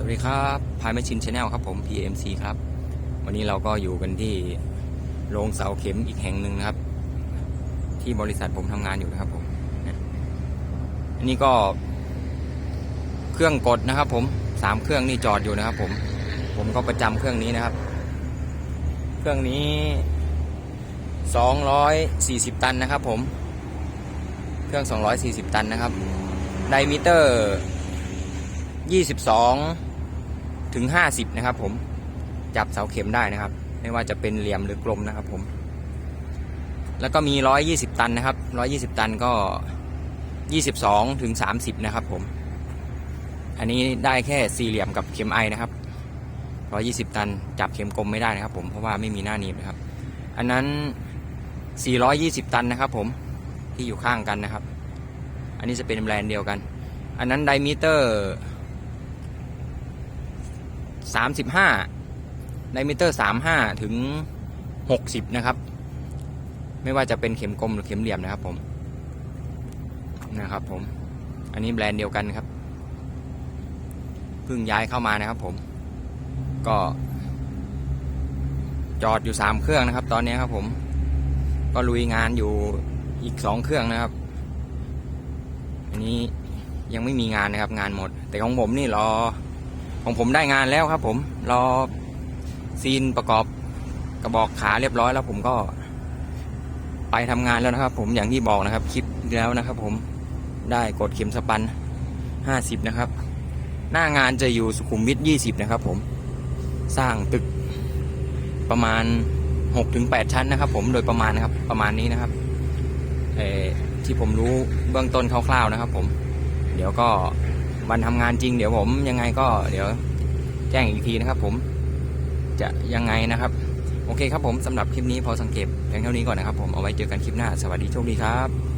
สวัสดีครับพายแมชชินชาแนลครับผม PMC ครับ วันนี้เราก็อยู่กันที่โรงเสาเข็มอีกแห่งหนึ่งนะครับ ที่บริษัทผมทำงานอยู่นะครับผมนี่ยอันนี้ก็เครื่องกดนะครับผมสามเครื่องนี่จอดอยู่นะครับ ผม ผมก็ประจำเครื่องนี้นะครับ เครื่องนี้สองร้อยสี่สิบตันนะครับ ผม เครื่องสองร้อยสี่สิบตันนะครับไดมิเตอร์22 ถึง 50 นะครับ ผมจับเสาเข็มได้นะครับ ไม่ว่าจะเป็นเหลี่ยมหรือกลมนะครับ ผม แล้วก็มี 120 ตันนะครับ 120 ตันก็ 22ถึง30 นะครับ ผม อันนี้ได้แค่สี่เหลี่ยมกับเข็มไอนะครับ 120 ตันจับเข็มกลมไม่ได้นะครับ ผมเพราะว่าไม่มีหน้าหนีบนะครับ อันนั้น 420 ตันนะครับ ผมที่อยู่ข้างกันนะครับ อันนี้จะเป็นแบรนด์เดียวกัน อันนั้นไดมิเตอร์ สามสิบห้าไดมิเตอร์สามห้าถึงหกสิบนะครับ ไม่ว่าจะเป็นเข็มกลมหรือเข็มเหลี่ยมนะครับผม นะครับผม อันนี้แบรนด์เดียวกันครับ เพิ่งย้ายเข้ามานะครับผม ก็ จอดอยู่สามเครื่องนะครับ ตอนนี้ครับผม ก็ลุยงานอยู่อีกสองเครื่องนะครับ อันนี้ยังไม่มีงานนะครับงานหมด แต่ของผมนี่รอ ของผมได้งานแล้วครับ ผมรอซีนประกอบกระบอกขาเรียบร้อยแล้ว ผมก็ ไปทำงานแล้วนะครับ ผมอย่างที่บอกนะครับ คลิปแล้วนะครับ ผมได้กดเข็มสปันห้าสิบนะครับ หน้างานจะอยู่สุขุมวิทยี่สิบนะครับ ผมสร้างตึกประมาณหกถึงแปดชั้นนะครับ ผมโดยประมาณนะครับ ประมาณนี้นะครับที่ผมรู้เบื้องต้นคร่าวๆนะครับ ผม เดี๋ยวก็ วันทำงานจริง เดี๋ยวผมยังไงก็เดี๋ยวแจ้งอีกทีนะครับผมจะยังไงนะครับ โอเคครับผมสำหรับคลิปนี้พอสังเกตเพียงเท่านี้ก่อนนะครับผมเอาไว้เจอกันคลิปหน้า สวัสดีโชคดีครับ